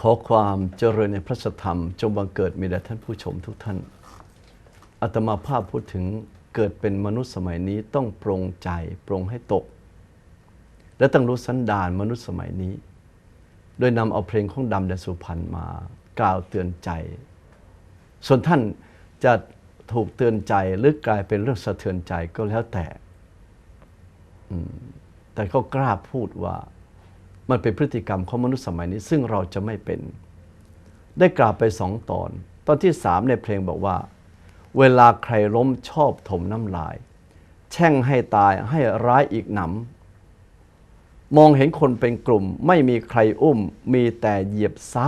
ขอความเจริญในพระธรรม จงบังเกิดมีแด่ท่านผู้ชมทุกท่านอาตมาภาพพูดถึงเกิดเป็นมนุษย์สมัยนี้ต้องปรงใจปรงให้ตก และต้องรู้สันดานมนุษย์สมัยนี้ โดยนำเอาเพลงของดำแดนสุพรรณมากล่าวเตือนใจ ส่วนท่านจะถูกเตือนใจหรือกลายเป็นเรื่องสะเทือนใจก็แล้วแต่แต่ก็กล้าพูดว่า มันเป็นพฤติกรรมของมนุษย์สมัยนี้ซึ่งเราจะไม่เป็น ได้กล่าวไปสองตอน ตอนที่สามในเพลงบอกว่า เวลาใครล้มชอบถมน้ำลาย แช่งให้ตายให้ร้ายอีกหนำมองเห็นคนเป็นกลุ่ม ไม่มีใครอุ้ม มีแต่เหยียบซ้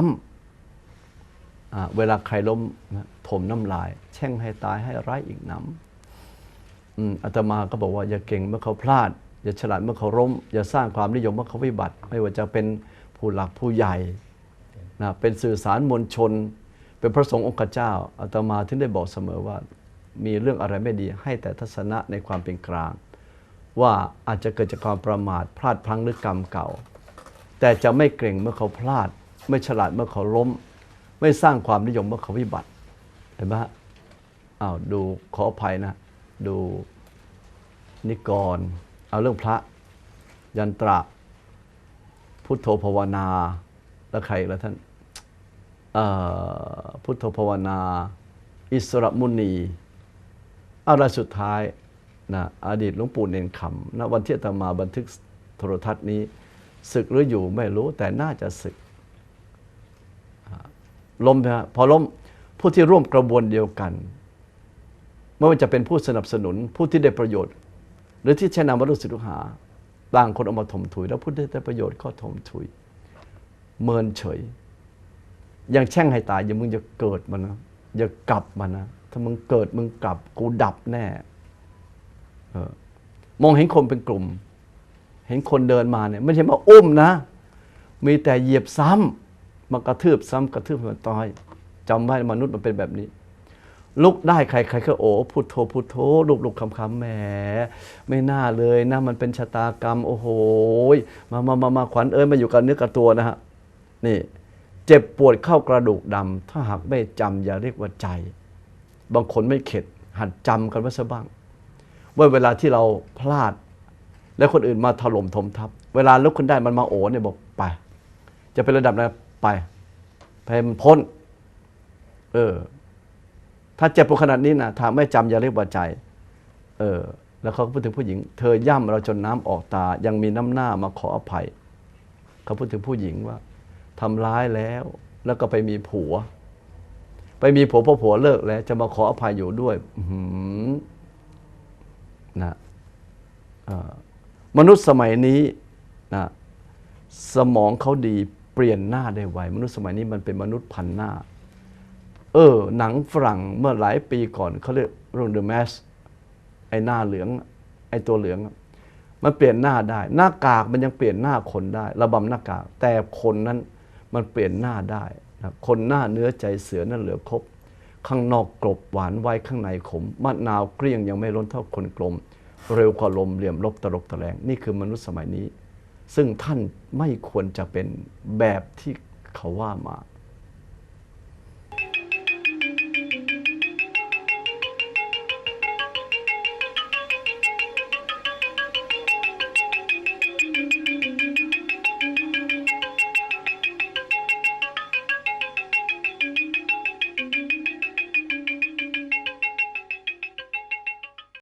ำเวลาใครล้มถมน้ำลาย แช่งให้ตายให้ร้ายอีกหนำอืมอาตมาก็บอกว่าอย่าเก่งเมื่อเขาพลาด อย่าฉลาดเมื่อเขาล้ม อย่าสร้างความนิยมเมื่อเขาวิบัติ ไม่ว่าจะเป็นผู้หลักผู้ใหญ่นะเป็นสื่อสารมวลชน เป็นพระสงฆ์องค์เจ้าอาตมาถึงได้บอกเสมอว่ามีเรื่องอะไรไม่ดีให้แต่ทัศนะในความเป็นกลาง ว่าอาจจะเกิดจากความประมาทพลาดพลั้งหรือกรรมเก่า แต่จะไม่เกรงเมื่อเขาพลาด ไม่ฉลาดเมื่อเขาล้ม ไม่สร้างความนิยมเมื่อเขาวิบัติเห็นไหมอ้าวดูขออภัยนะ ดูนิกร เอาเรื่องพระยันตระ พุทโธภาวนา แล้วใครแล้วท่านพุทโธภาวนา อิสระมุนีอะไรสุดท้ายนะอดีตหลวงปู่เนนคำณวันที่ตมาบันทึกโทรทัศน์นี้ศึกหรืออยู่ไม่รู้แต่น่าจะศึกล้มนะพอล้มผู้ที่ร่วมกระบวนเดียวกัน ไม่ว่าจะเป็นผู้สนับสนุนผู้ที่ได้ประโยชน์ รือที่ใช้นามวัตถุสิทธิหา ต่างคนเอามาถมถุย แล้วผู้ที่ได้ประโยชน์ก็ถมถุย เมินเฉยยังแช่งให้ตายอย่ามึงจะเกิดมันนะอย่ากลับมานะถ้ามึงเกิดมึงกลับกูดับแน่เออมองเห็นคนเป็นกลุ่ม เห็นคนเดินมาเนี่ยไม่ใช่มาอุ้มนะ มีแต่เหยียบซ้ำมากระทืบซ้ำกระทืบมันตายจำไว้มนุษย์มันเป็นแบบนี้ ลุกได้ใครใครก็โอ้พุทโธพุทโธลุกลุกคำคำแหมไม่น่าเลยนะมันเป็นชะตากรรม โอ้โหมามามามาขวัญเอ้ยมาอยู่กับเนื้อกับตัวนะฮะนี่เจ็บปวดเข้ากระดูกดำถ้าหากไม่จำอย่าเรียกว่าใจ บางคนไม่เข็ด หัดจำกันไว้ซะบ้าง ว่าเวลาที่เราพลาด แล้วคนอื่นมาถล่มทมทับ เวลาลุกขึ้นได้มันมาโอเนี่ยบอกไป จะเป็นระดับไหนไปไปมันพ้น เออ ถ้าเจ็บปวดขนาดนี้นะถ้าไม่จำอย่าเรียกว่าใจ เออ แล้วเขาก็พูดถึงผู้หญิง เธอย่ำเราจนน้ำออกตา ยังมีน้ำหน้ามาขออภัย เขาพูดถึงผู้หญิงว่าทำร้ายแล้ว แล้วก็ไปมีผัว ไปมีผัวพอผัวเลิกแล้ว จะมาขออภัยอยู่ด้วยหือนะอ่อมนุษย์สมัยนี้นะสมองเขาดีเปลี่ยนหน้าได้ไวมนุษย์สมัยนี้มันเป็นมนุษย์พันหน้า ออ หนังฝรั่งเมื่อหลายปีก่อนเขาเรียกเรื่อง The Mask ไอ้หน้าเหลือง ไอ้ตัวเหลือง มันเปลี่ยนหน้าได้ หน้ากากมันยังเปลี่ยนหน้าคนได้ ระบำหน้ากาก แต่คนนั้นมันเปลี่ยนหน้าได้นะคนหน้าเนื้อใจเสือนั่นเหลือครบ ข้างนอกกรบหวานไว้ข้างในขมมะนาวเกลี้ยงยังไม่ล้นเท่าคนกลม เร็วกว่าลมเหลี่ยมลบตลกตะแลงนี่คือมนุษย์สมัยนี้ ซึ่งท่านไม่ควรจะเป็นแบบที่เขาว่ามา